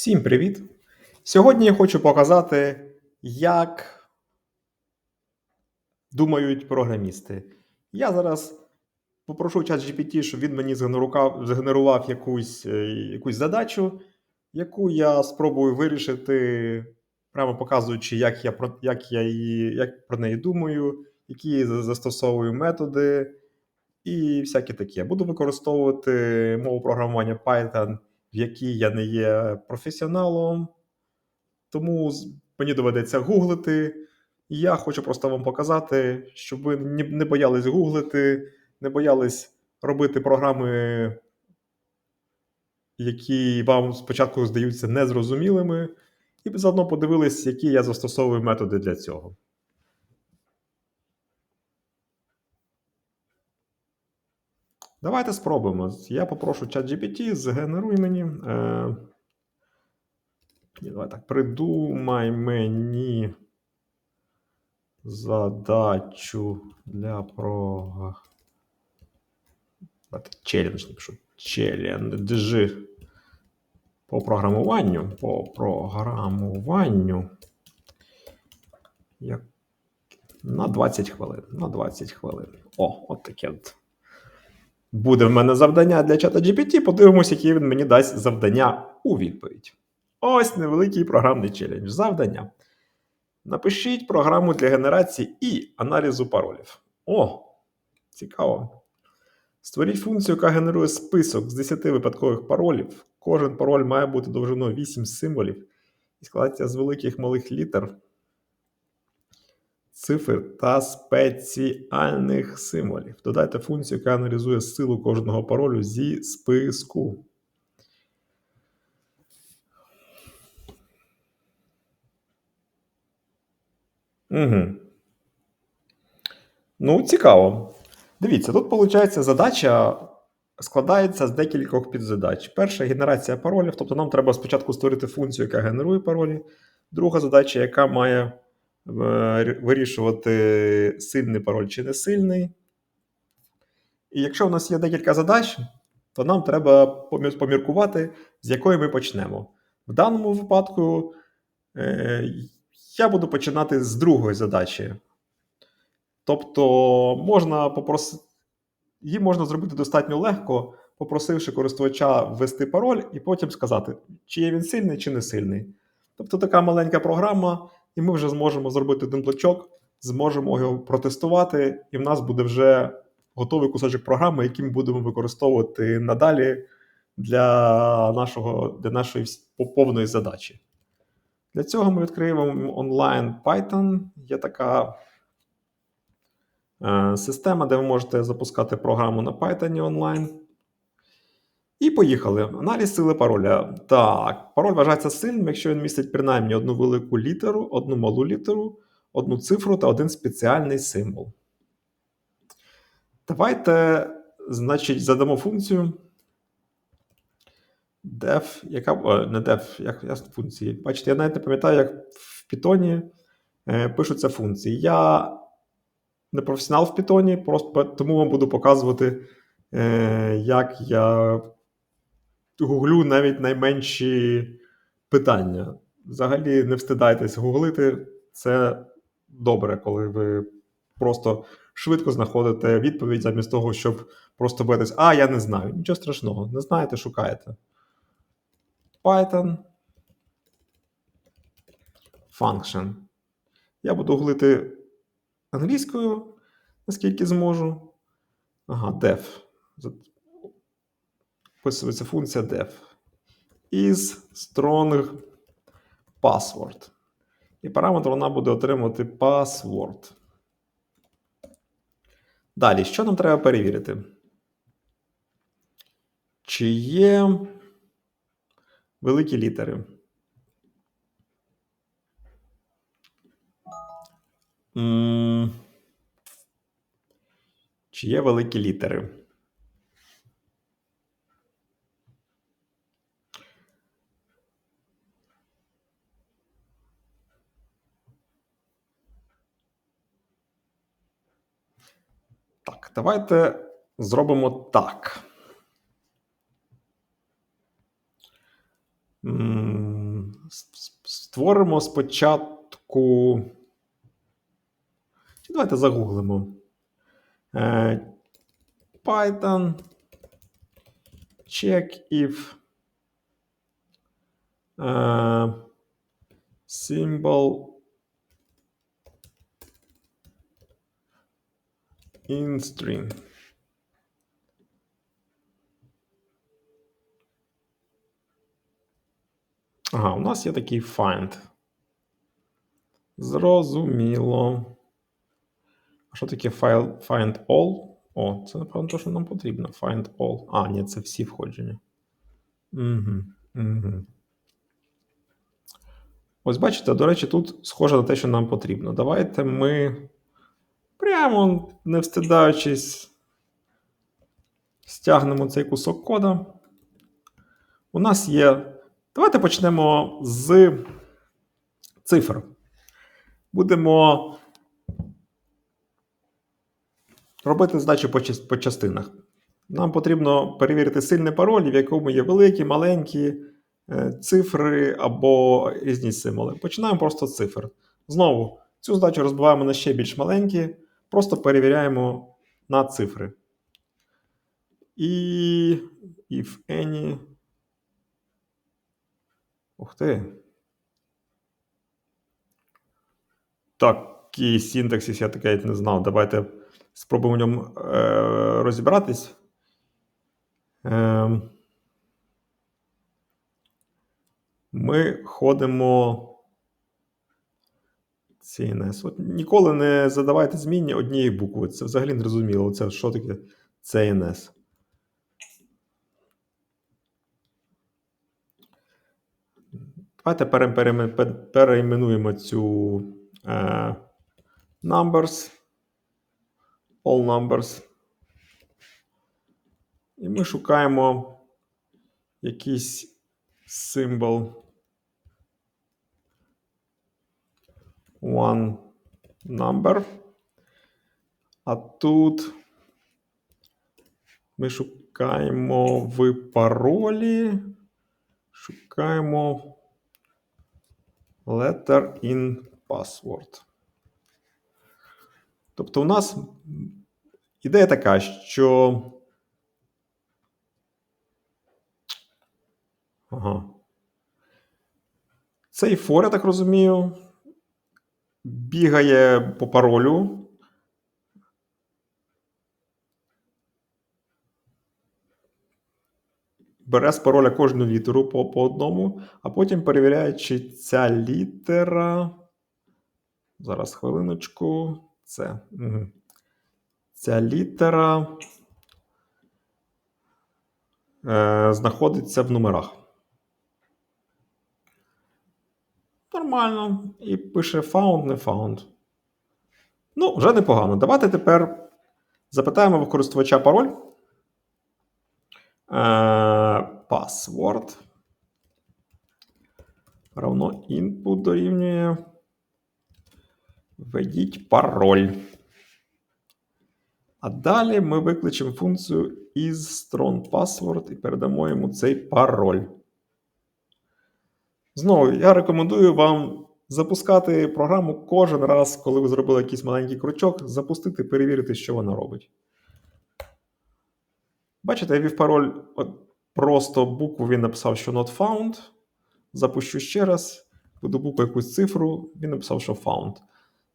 Всім привіт! Сьогодні я хочу показати, як думають програмісти. Я зараз попрошу чат GPT, щоб він мені згенерував, якусь, е, якусь задачу, яку я спробую вирішити, прямо показуючи, як я про, як я її, як про неї думаю, які за- застосовую методи і всяке таке. Буду використовувати мову програмування Python, в якій я не є професіоналом. Тому мені доведеться гуглити. І я хочу просто вам показати, щоб ви не боялись гуглити, не боялись робити програми, які вам спочатку здаються незрозумілими, і заодно подивились, які я застосовую методи для цього. Давайте спробуємо. Я попрошу ChatGPT, згенеруй мені. Е, давай так. Придумай мені задачу для про. Челендж напишу. Челендж по програмуванню. По програмуванню. Як... На 20 хвилин. На 20 хвилин. О, от таке от. Буде в мене завдання для чата GPT. Подивимось, які він мені дасть завдання у відповідь. Ось невеликий програмний челендж. Завдання. Напишіть програму для генерації і аналізу паролів. О, цікаво. Створіть функцію, яка генерує список з 10 випадкових паролів. Кожен пароль має бути довжиною 8 символів і складається з великих малих літер, цифр та спеціальних символів. Додайте функцію, яка аналізує силу кожного паролю зі списку. Угу. Ну, цікаво. Дивіться, тут виходить задача складається з декількох підзадач. Перша генерація паролів, тобто нам треба спочатку створити функцію, яка генерує паролі. Друга задача, яка має вирішувати сильний пароль чи не сильний. І якщо у нас є декілька задач, то нам треба поміркувати, з якої ми почнемо. В даному випадку е, я буду починати з другої задачі. Тобто можна попросити, її можна зробити достатньо легко, попросивши користувача ввести пароль і потім сказати, чи є він сильний, чи не сильний. Тобто така маленька програма, і ми вже зможемо зробити один блочок, зможемо його протестувати, і в нас буде вже готовий кусочок програми, який ми будемо використовувати надалі для, нашого, для нашої повної задачі. Для цього ми відкриємо онлайн Python. Є така е, система, де ви можете запускати програму на Python онлайн. І поїхали. Аналіз сили пароля. Так, пароль вважається сильним, якщо він містить принаймні одну велику літеру, одну малу літеру, одну цифру та один спеціальний символ. Давайте, значить, задамо функцію. def, яка о, не def, як, як функції. Бачите, я навіть не пам'ятаю, як в Python е, пишуться функції. Я не професіонал в Python, просто тому вам буду показувати, е, як я гуглю навіть найменші питання. Взагалі не встидайтесь гуглити. Це добре, коли ви просто швидко знаходите відповідь замість того, щоб просто битись, а я не знаю. Нічого страшного, не знаєте, шукаєте. Python. Function. Я буду гуглити англійською, наскільки зможу. Ага, def. Вписується функція def. Is strong password. І параметр вона буде отримувати password. Далі, що нам треба перевірити? Чи є великі літери? Чи є великі літери? Так, давайте зробимо так. Створимо спочатку. Давайте загуглимо. Е, Python check if е, symbol in string. Ага, у нас є такий find. Зрозуміло. А що таке file find all? О, це, напевно, те, що нам потрібно. Find all. А, ні, це всі входження. Угу, угу. Ось бачите, до речі, тут схоже на те, що нам потрібно. Давайте ми прямо не встидаючись, стягнемо цей кусок кода. У нас є. Давайте почнемо з цифр. Будемо робити здачу по, частинах. Нам потрібно перевірити сильний пароль, в якому є великі, маленькі е, цифри або різні символи. Починаємо просто з цифр. Знову, цю здачу розбиваємо на ще більш маленькі, просто перевіряємо на цифри. І if any. Ух ти. Такий синтаксис я таке не знав. Давайте спробуємо в ньому е, розібратись. Е, ми ходимо. CNS. От ніколи не задавайте змінні однієї букви. Це взагалі не зрозуміло. Це що таке CNS? Давайте пере- пере- пе- перейменуємо цю е, numbers, all numbers. І ми шукаємо якийсь символ. One number. А тут ми шукаємо в паролі. Шукаємо letter in password. Тобто, у нас ідея така, що. Ага. Цей for, я так розумію, бігає по паролю. Бере з пароля кожну літеру по, по одному, а потім перевіряє, чи ця літера. Зараз хвилиночку. Це. Ця літера е, знаходиться в номерах. Нормально. І пише found, не found. Ну, вже непогано. Давайте тепер запитаємо в користувача пароль. Е, Password. Равно input дорівнює. Введіть пароль. А далі ми викличемо функцію is strong password і передамо йому цей пароль. Знову, я рекомендую вам запускати програму кожен раз, коли ви зробили якийсь маленький крючок, запустити, перевірити, що вона робить. Бачите, я ввів пароль от просто букву він написав, що not found. Запущу ще раз, буду букву якусь цифру, він написав, що found.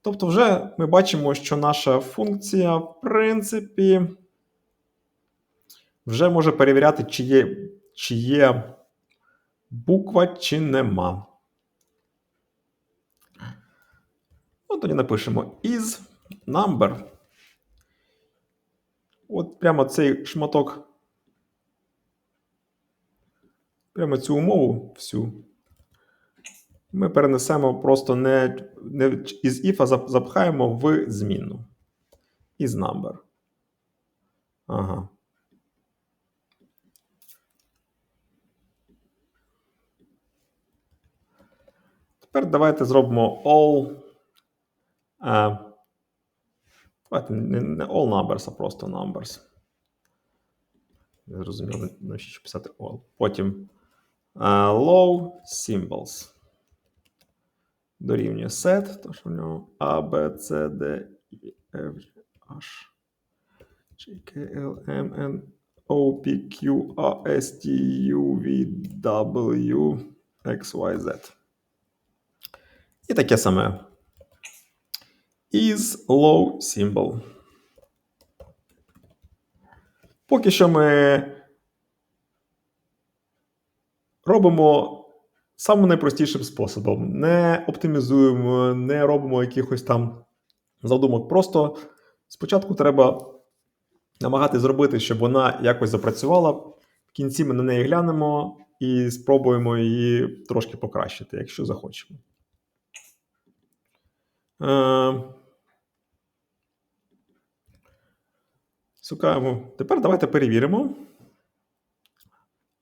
Тобто, вже ми бачимо, що наша функція, в принципі, вже може перевіряти, чи є, чи є буква, чи нема. Ну, тоді напишемо is number. От прямо цей шматок. Прямо цю умову всю. Ми перенесемо просто не, не із if, а запхаємо в змінну. Is number. Ага. Тепер давайте зробимо all. е, давайте не, all numbers, а просто numbers. Не зрозуміло, навіщо писати all. Потім е, low symbols. дорівнює set, то що в нього A, B, C, D, E, F, H, J, K, L, M, N, O, P, Q, A, S, T, U, V, W, X, Y, Z. І таке саме. Is low symbol. Поки що ми робимо самим найпростішим способом. Не оптимізуємо, не робимо якихось там задумок. Просто спочатку треба намагатися зробити, щоб вона якось запрацювала. В кінці ми на неї глянемо і спробуємо її трошки покращити, якщо захочемо. Е, Шукаємо. Тепер давайте перевіримо.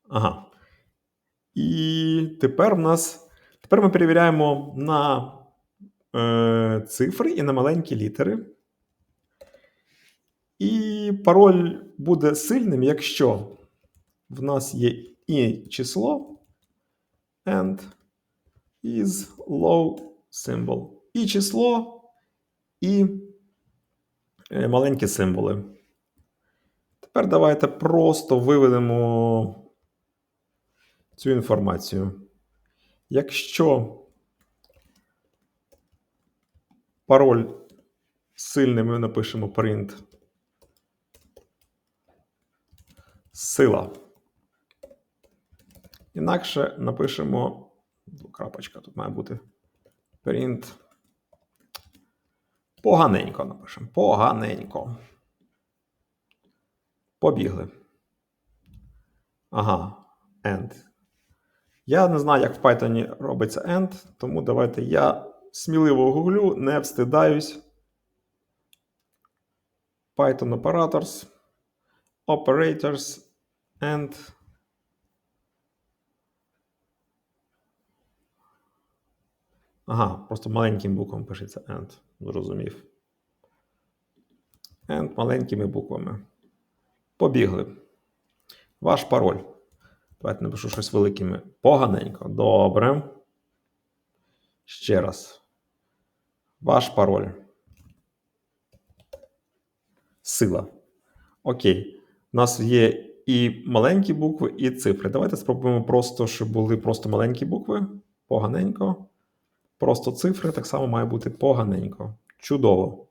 Ага. І тепер в нас. Тепер ми перевіряємо на е, цифри і на маленькі літери. І пароль буде сильним, якщо в нас є і число and is low symbol. І число, і е, маленькі символи. Тепер давайте просто виведемо цю інформацію. Якщо пароль сильний, ми напишемо print сила. Інакше напишемо крапочка, тут має бути print. Поганенько напишемо. Поганенько. Побігли. Ага, end. Я не знаю, як в Python робиться end, тому давайте я сміливо гуглю, не встидаюсь. Python operators, operators, and. Ага, просто маленьким буквами пишеться end. Зрозумів. And маленькими буквами. Побігли. Ваш пароль. Давайте напишу щось великими. Поганенько. Добре. Ще раз. Ваш пароль. Сила. Окей. У нас є і маленькі букви, і цифри. Давайте спробуємо просто, щоб були просто маленькі букви. Поганенько. Просто цифри так само має бути поганенько. Чудово.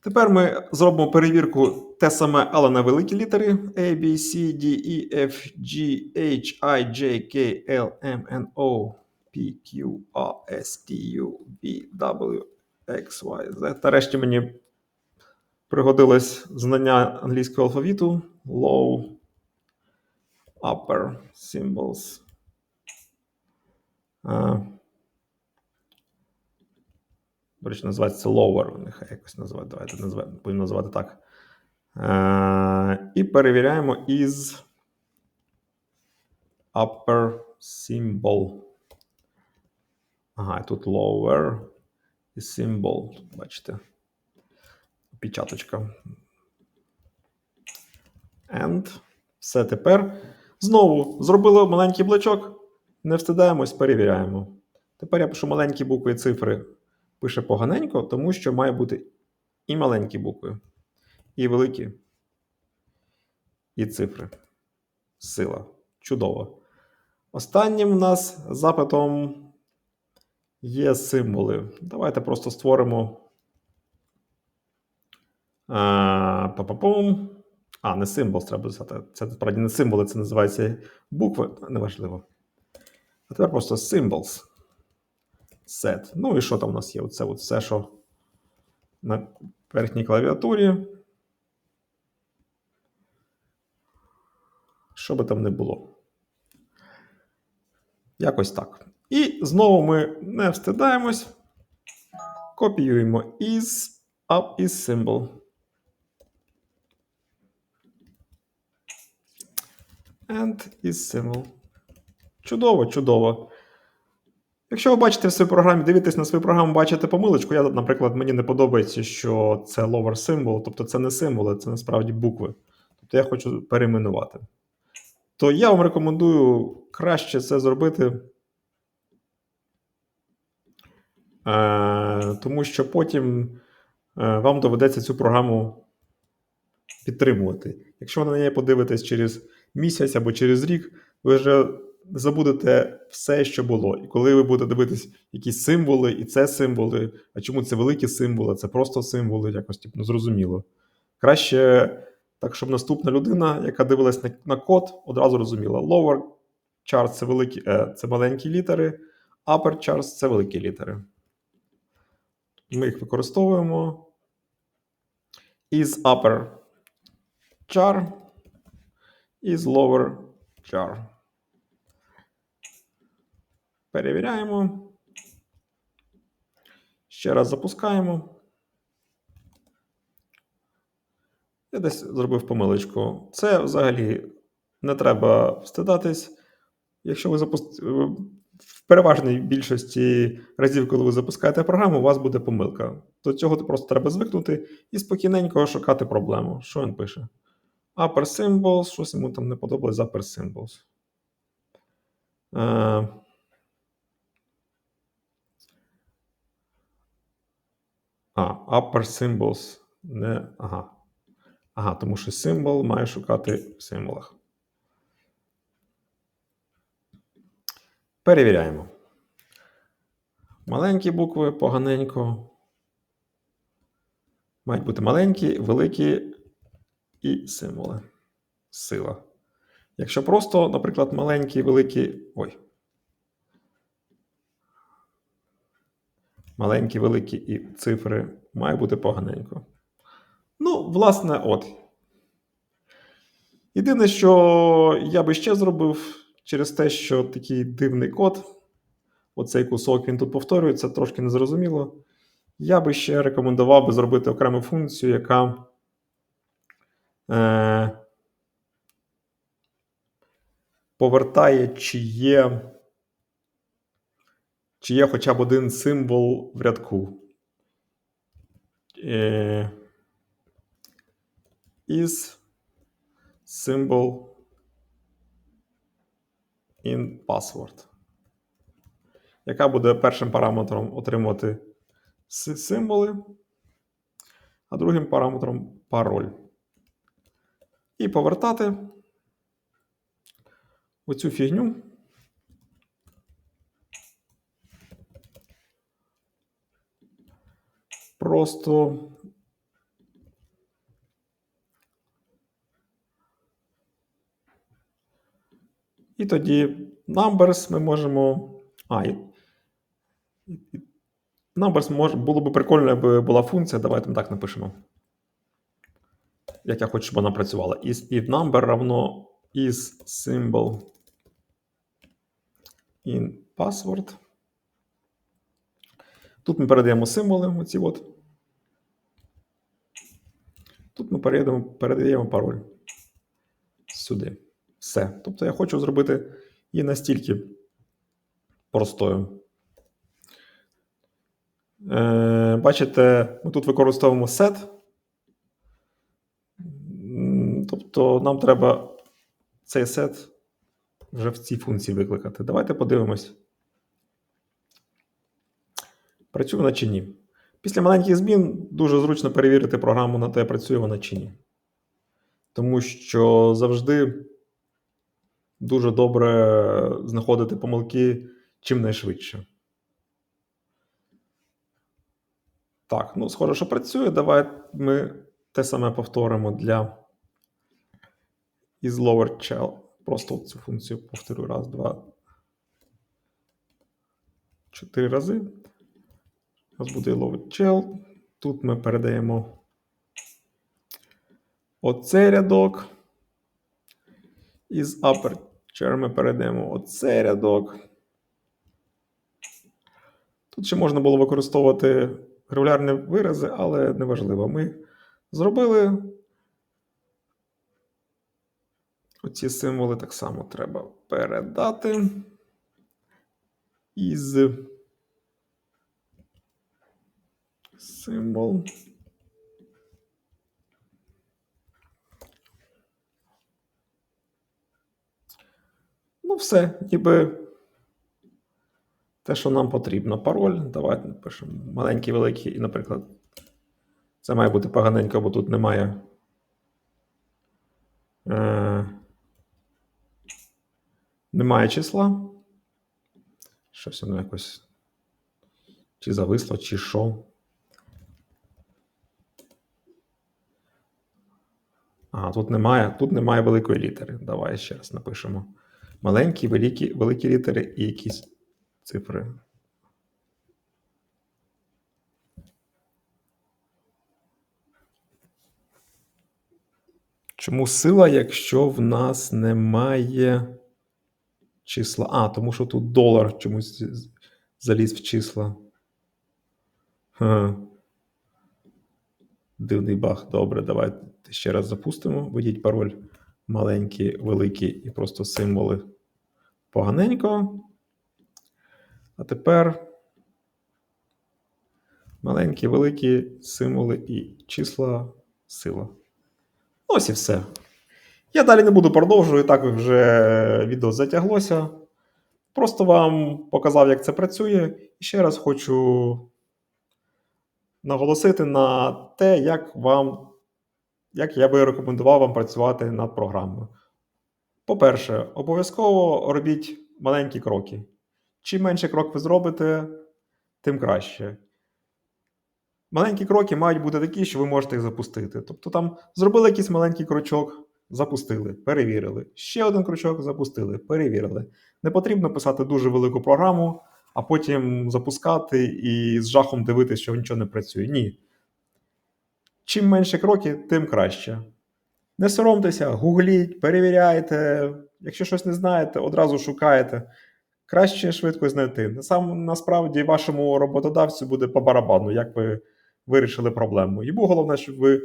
Тепер ми зробимо перевірку те саме, але на великі літери: A, B, C, D, E, F, G, H, I, J, K, L, M, N, O, P, Q, R, S, T, U, V, W, X, Y, Z. Та решті мені пригодилось знання англійського алфавіту. Low, upper symbols. Е, До речі, називається lower. Нехай якось називати. Давайте назвати, будемо називати так. Е, і перевіряємо із upper symbol. Ага, тут lower і symbol. Тут, бачите. Печаточка. And. Все тепер. Знову зробили маленький блочок. Не встидаємось, перевіряємо. Тепер я пишу маленькі букви і цифри. Пише поганенько, тому що має бути і маленькі букви, і великі, і цифри. Сила. Чудово. Останнім у нас запитом є символи. Давайте просто створимо. А, па-па-пум. а не символ треба писати. Це насправді не символи, це називається букви. Неважливо. А тепер просто symbols. Set. Ну і що там у нас є? Оце от все, що на верхній клавіатурі. Що би там не було. Якось так. І знову ми не встидаємось. Копіюємо is up is symbol. And is symbol. Чудово, чудово. Якщо ви бачите в своїй програмі, дивитесь на свою програму, бачите помилочку, я, наприклад, мені не подобається, що це lower symbol, тобто це не символи, це насправді букви. Тобто я хочу перейменувати. То я вам рекомендую краще це зробити Е, тому що потім е, вам доведеться цю програму підтримувати. Якщо ви на неї подивитесь через місяць або через рік, ви вже забудете все, що було. І коли ви будете дивитись якісь символи, і це символи, а чому це великі символи, це просто символи, якось типу, ну, зрозуміло. Краще так, щоб наступна людина, яка дивилась на, на код, одразу розуміла: lower chart це великі, е, це маленькі літери, upper chart це великі літери. Ми їх використовуємо. Is upper char is lower char. Перевіряємо. Ще раз запускаємо. Я десь зробив помилочку. Це взагалі не треба встидатись. Якщо ви запустите в переважній більшості разів, коли ви запускаєте програму, у вас буде помилка. До цього просто треба звикнути і спокійненько шукати проблему. Що він пише? Upper Symbols, щось йому там не подобалось Upper Symbols. А, upper symbols. Не. Ага. Ага, тому що символ має шукати в символах. Перевіряємо. Маленькі букви поганенько. Мають бути маленькі, великі і символи. Сила. Якщо просто, наприклад, маленькі, великі. Ой. Маленькі, великі і цифри має бути поганенько. Ну, власне, от. Єдине, що я би ще зробив через те, що такий дивний код, оцей кусок він тут повторюється, трошки незрозуміло. Я би ще рекомендував би зробити окрему функцію, яка е, повертає, чи є, чи є хоча б один символ в рядку. Е, is symbol in password. Яка буде першим параметром отримувати символи, а другим параметром пароль. І повертати оцю фігню. Просто І тоді numbers ми можемо. А, і, numbers мож, було б прикольно, якби була функція. Давайте ми так напишемо. Як я хочу, щоб вона працювала. Is if number равно is symbol in password. Тут ми передаємо символи. оці от. Тут ми передаємо, передаємо пароль сюди. Все. Тобто я хочу зробити її настільки простою. Е, Бачите, ми тут використовуємо set. Тобто нам треба цей сет вже в цій функції викликати. Давайте подивимось. Працює вона чи ні. Після маленьких змін дуже зручно перевірити програму на те, працює вона чи ні. Тому що завжди дуже добре знаходити помилки чим найшвидше. Так, ну, схоже, що працює. Давай ми те саме повторимо для is lower shell. Просто цю функцію повторю раз, два, чотири рази. У нас буде lower shell. Тут ми передаємо оцей рядок. Із Чер ми перейдемо оцей рядок. Тут ще можна було використовувати регулярні вирази, але неважливо. Ми зробили. Оці символи так само треба передати. Із символ. Ну, все, ніби те, що нам потрібно. Пароль. Давайте напишемо маленький, великий, і, наприклад, це має бути поганенько, бо тут немає. Е, немає числа. Щось воно якось. Чи зависло, чи що. А, тут немає, тут немає великої літери. Давай ще раз напишемо. Маленькі, великі, великі літери і якісь цифри. Чому сила, якщо в нас немає числа? А, тому що тут долар чомусь заліз в числа. Ха. Дивний баг. Добре, давайте ще раз запустимо. Введіть пароль маленькі, великі і просто символи поганенько. А тепер маленькі, великі символи і числа сила. Ось і все. Я далі не буду продовжувати, так вже відео затяглося. Просто вам показав, як це працює. І ще раз хочу наголосити на те, як вам, як я би рекомендував вам працювати над програмою. По-перше, обов'язково робіть маленькі кроки. Чим менше крок ви зробите, тим краще. Маленькі кроки мають бути такі, що ви можете їх запустити. Тобто там зробили якийсь маленький крочок, запустили, перевірили. Ще один крочок запустили, перевірили. Не потрібно писати дуже велику програму, а потім запускати і з жахом дивитися, що нічого не працює. Ні. Чим менше кроки, тим краще. Не соромтеся, гугліть, перевіряйте. Якщо щось не знаєте, одразу шукаєте. Краще швидко знайти. Сам насправді вашому роботодавцю буде по барабану, як ви вирішили проблему. Йому головне, щоб ви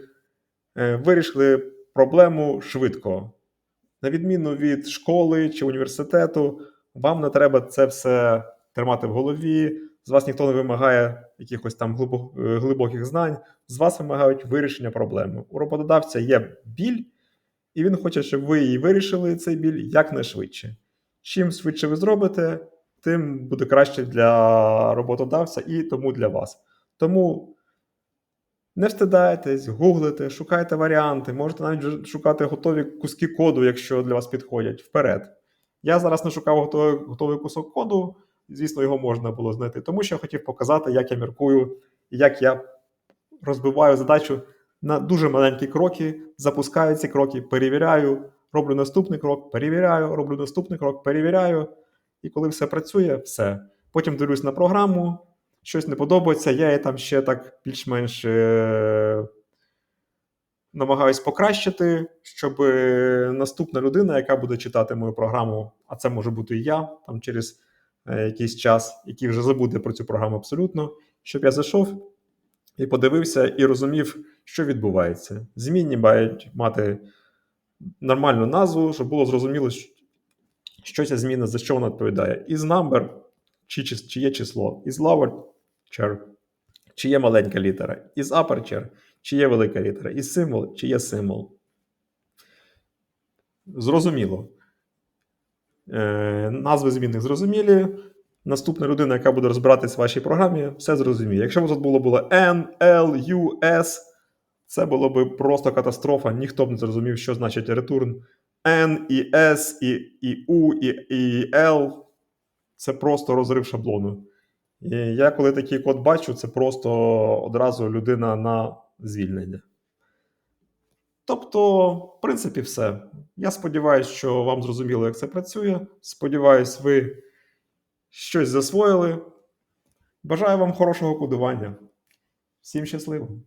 е, вирішили проблему швидко. На відміну від школи чи університету, вам не треба це все тримати в голові. З вас ніхто не вимагає якихось там е, глибоких знань. З вас вимагають вирішення проблеми. У роботодавця є біль, і він хоче, щоб ви її вирішили цей біль якнайшвидше. Чим швидше ви зробите, тим буде краще для роботодавця і тому для вас. Тому не встидайтесь, гуглите, шукайте варіанти, можете навіть шукати готові куски коду, якщо для вас підходять. Вперед. Я зараз не шукав готовий, готовий кусок коду, звісно, його можна було знайти, тому що я хотів показати, як я міркую, як я розбиваю задачу на дуже маленькі кроки, запускаю ці кроки, перевіряю, роблю наступний крок, перевіряю, роблю наступний крок, перевіряю. І коли все працює, все. Потім дивлюсь на програму, щось не подобається, я її там ще так більш-менш е- намагаюсь покращити, щоб е, наступна людина, яка буде читати мою програму, а це може бути і я там через якийсь час, який вже забуде про цю програму абсолютно, щоб я зайшов і подивився і розумів, що відбувається. Змінні мають мати нормальну назву, щоб було зрозуміло, що- ця зміна, за що вона відповідає. Із number, чи, чис- чи є число, із lower чи є маленька літера, із aperture, чи є велика літера, із символ, чи є символ. Зрозуміло. Е, назви змінних зрозумілі. Наступна людина, яка буде розбиратись в вашій програмі, все зрозуміє. Якщо б тут було було N, L, U, S, це було б просто катастрофа. Ніхто б не зрозумів, що значить return. N і S, і, і U, і, і L. Це просто розрив шаблону. І я, коли такий код бачу, це просто одразу людина на звільнення. Тобто, в принципі, все. Я сподіваюся, що вам зрозуміло, як це працює. Сподіваюсь, ви щось засвоїли. Бажаю вам хорошого кодування. Всім щасливо!